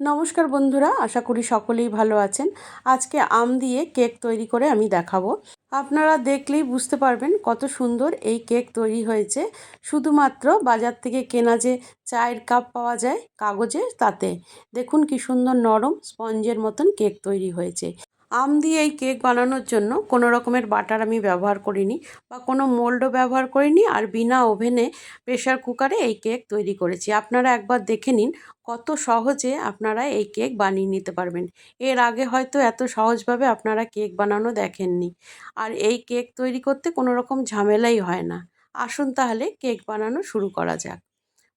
নমস্কার বন্ধুরা, আশা করি সকলেই ভালো আছেন। আজকে আম দিয়ে কেক তৈরি করে আমি দেখাবো। আপনারা দেখলেই বুঝতে পারবেন কত সুন্দর এই কেক তৈরি হয়েছে। শুধুমাত্র বাজার থেকে কেনা যে চায়ের কাপ পাওয়া যায় কাগজে তাতে। দেখুন কি সুন্দর নরম স্পঞ্জের মতন কেক তৈরি হয়েছে। আম দিয়ে এই কেক বানানোর জন্য কোনো রকমের বাটার আমি ব্যবহার করিনি বা কোনো মোল্ডও ব্যবহার করিনি আর বিনা ওভেনে প্রেশার কুকারে এই কেক তৈরি করেছি। আপনারা একবার দেখে নিন কত সহজে আপনারা এই কেক বানিয়ে নিতে পারবেন। এর আগে হয়তো এত সহজভাবে আপনারা কেক বানানো দেখেননি। আর এই কেক তৈরি করতে কোনো রকম ঝামেলাই হয় না। আসুন তাহলে কেক বানানো শুরু করা যাক।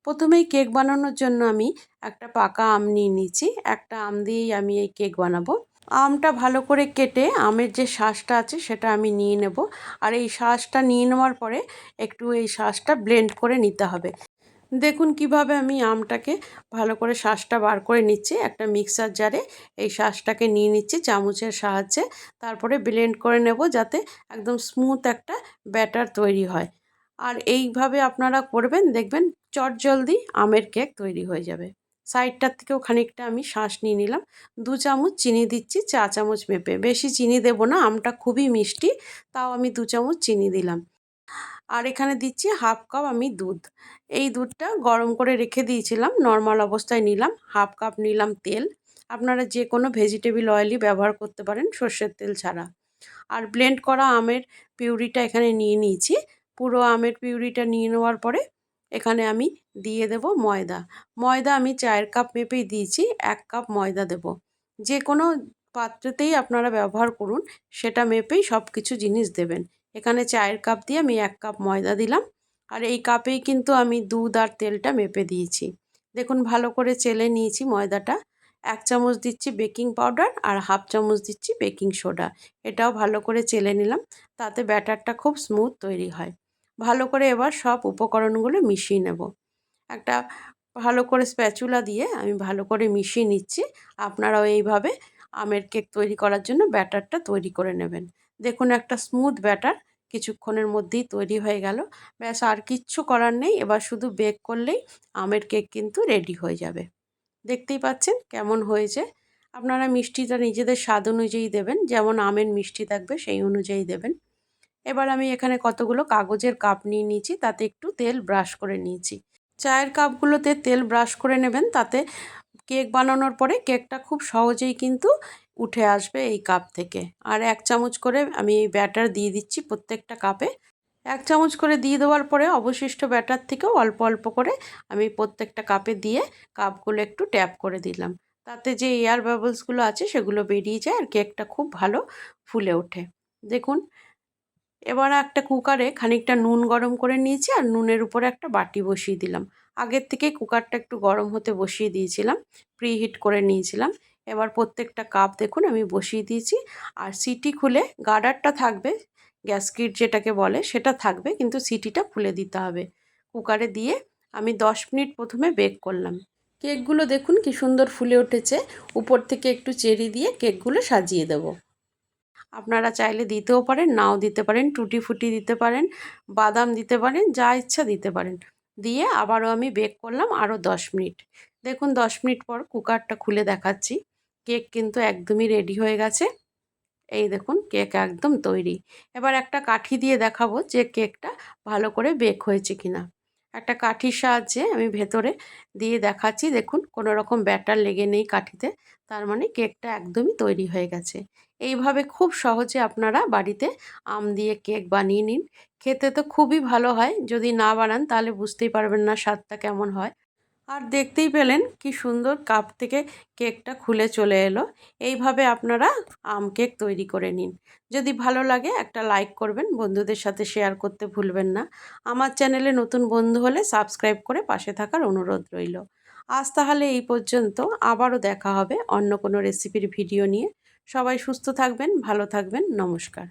প্রথমেই কেক বানানোর জন্য আমি একটা পাকা আম নিয়ে নিচ্ছি একটা আম দিয়েই আমি এই কেক বানাবো। আমটা ভালো করে কেটে আমের যে শাঁসটা আছে সেটা আমি নিয়ে নেব। আর এই শাঁসটা নিয়ে নেওয়ার পরে একটু এই শাঁসটা ব্লেন্ড করে নিতে হবে। দেখুন কীভাবে আমি আমটাকে ভালো করে শাঁসটা বার করে নিচ্ছি। একটা মিক্সার জারে এই শাঁসটাকে নিয়ে নিচ্ছি চামচের সাহায্যে। তারপরে ব্লেন্ড করে নেব যাতে একদম স্মুথ একটা ব্যাটার তৈরি হয়। আর এইভাবে আপনারা করবেন, দেখবেন চট জলদি আমের কেক তৈরি হয়ে যাবে। সাইডটার থেকেও খানিকটা আমি শ্বাস নিয়ে নিলাম। দু চামচ চিনি দিচ্ছি, চা চামচ মেপে। বেশি চিনি দেবো না, আমটা খুবই মিষ্টি, তাও আমি দু চামচ চিনি দিলাম। আর এখানে দিচ্ছি হাফ কাপ আমি দুধ। এই দুধটা গরম করে রেখে দিয়েছিলাম, নর্মাল অবস্থায় নিলাম, হাফ কাপ নিলাম তেল। আপনারা যে কোনো ভেজিটেবিল অয়েলই ব্যবহার করতে পারেন সর্ষের তেল ছাড়া। আর ব্লেন্ড করা আমের পিউরিটা এখানে নিয়ে নিয়েছি। পুরো আমের পিউরিটা নিয়ে নেওয়ার পরে এখানে আমি দিয়ে দেব ময়দা। ময়দা আমি চায়ের কাপ মেপেই দিয়েছি, এক কাপ ময়দা দেব। যে কোনো পাত্রতেই আপনারা ব্যবহার করুন, সেটা মেপেই সব কিছু জিনিস দেবেন। এখানে চায়ের কাপ দিয়ে আমি এক কাপ ময়দা দিলাম। আর এই কাপেই কিন্তু আমি দুধ আর তেলটা মেপে দিয়েছি। দেখুন, ভালো করে চেলে নিয়েছি ময়দাটা। এক চামচ দিচ্ছি বেকিং পাউডার আর হাফ চামচ দিচ্ছি বেকিং সোডা। এটাও ভালো করে চেলে নিলাম, তাতে ব্যাটারটা খুব স্মুথ তৈরি হয়। ভালো করে এবার সব উপকরণগুলো মিশিয়ে নেব। একটা ভালো করে স্প্যাচুলা দিয়ে আমি ভালো করে মিশিয়ে নিচ্ছি। আপনারাও এইভাবে আমের কেক তৈরি করার জন্য ব্যাটারটা তৈরি করে নেবেন। দেখুন একটা স্মুথ ব্যাটার কিছুক্ষণের মধ্যেই তৈরি হয়ে গেল। ব্যাস, আর কিচ্ছু করার নেই। এবার শুধু বেক করলেই আমের কেক কিন্তু রেডি হয়ে যাবে। দেখতেই পাচ্ছেন কেমন হয়েছে। আপনারা মিষ্টিটা নিজেদের স্বাদ অনুযায়ী দেবেন। যেমন আমের মিষ্টি থাকবে সেই অনুযায়ী দেবেন। এবার আমি এখানে কতগুলো কাগজের কাপ নিয়ে নিয়েছি, তাতে একটু তেল ব্রাশ করে নিয়েছি। চায়ের কাপগুলোতে তেল ব্রাশ করে নেবেন, তাতে কেক বানানোর পরে কেকটা খুব সহজেই কিন্তু উঠে আসবে এই কাপ থেকে। আর এক চামচ করে আমি এই ব্যাটার দিয়ে দিচ্ছি প্রত্যেকটা কাপে। এক চামচ করে দিয়ে দেওয়ার পরে অবশিষ্ট ব্যাটার থেকেও অল্প অল্প করে আমি প্রত্যেকটা কাপে দিয়ে কাপগুলো একটু ট্যাপ করে দিলাম। তাতে যে এয়ার বাবলসগুলো আছে সেগুলো বেরিয়ে যায় আর কেকটা খুব ভালো ফুলে ওঠে। দেখুন এবার একটা কুকারে খানিকটা নুন গরম করে নিয়েছি আর নুনের উপরে একটা বাটি বসিয়ে দিলাম। আগের থেকে কুকারটা একটু গরম হতে বসিয়ে দিয়েছিলাম, প্রিহিট করে নিয়েছিলাম। এবার প্রত্যেকটা কাপ দেখুন আমি বসিয়ে দিয়েছি আর সিটি খুলে গার্ডারটা থাকবে গ্যাসকিট যেটাকে বলে সেটা থাকবে কিন্তু সিটিটা খুলে দিতে হবে। কুকারে দিয়ে আমি দশ মিনিট প্রথমে বেক করলাম। কেকগুলো দেখুন কি সুন্দর ফুলে উঠেছে। উপর থেকে একটু চেরি দিয়ে কেকগুলো সাজিয়ে দেবো। আপনারা চাইলে দিতেও পারেন, নাও দিতে পারেন টুটি ফুটি দিতে পারেন, বাদাম দিতে পারেন, যা ইচ্ছা দিতে পারেন। দিয়ে আবারও আমি বেক করলাম আরও দশ মিনিট। দেখুন, দশ মিনিট পর কুকারটা খুলে দেখাচ্ছি। কেক কিন্তু একদমই রেডি হয়ে গেছে। এই দেখুন, কেক একদম তৈরি। এবার একটা কাঠি দিয়ে দেখাবো যে কেকটা ভালো করে বেক হয়েছে কিনা। একটা কাঠির সাহায্যে আমি ভেতরে দিয়ে দেখাচ্ছি। দেখুন, কোনো রকম ব্যাটার লেগে নেই কাঠিতে। তার মানে কেকটা একদমই তৈরি হয়ে গেছে। এইভাবে খুব সহজে আপনারা বাড়িতে আম দিয়ে কেক বানিয়ে নিন। খেতে তো খুবই ভালো হয়। যদি না বানান, তাহলে বুঝতেই পারবেন না স্বাদটা কেমন হয়। আর দেখতেই পেলেন কি সুন্দর কাপ থেকে কেকটা খুলে চলে এলো। এইভাবে আপনারা আম কেক তৈরি করে নিন। যদি ভালো লাগে একটা লাইক করবেন, বন্ধুদের সাথে শেয়ার করতে ভুলবেন না। আমার চ্যানেলে নতুন বন্ধু হলে সাবস্ক্রাইব করে পাশে থাকার অনুরোধ রইল। আজ তাহলে এই পর্যন্ত। আবারও দেখা হবে অন্য কোনো রেসিপির ভিডিও নিয়ে। সবাই সুস্থ থাকবেন, ভালো থাকবেন। নমস্কার।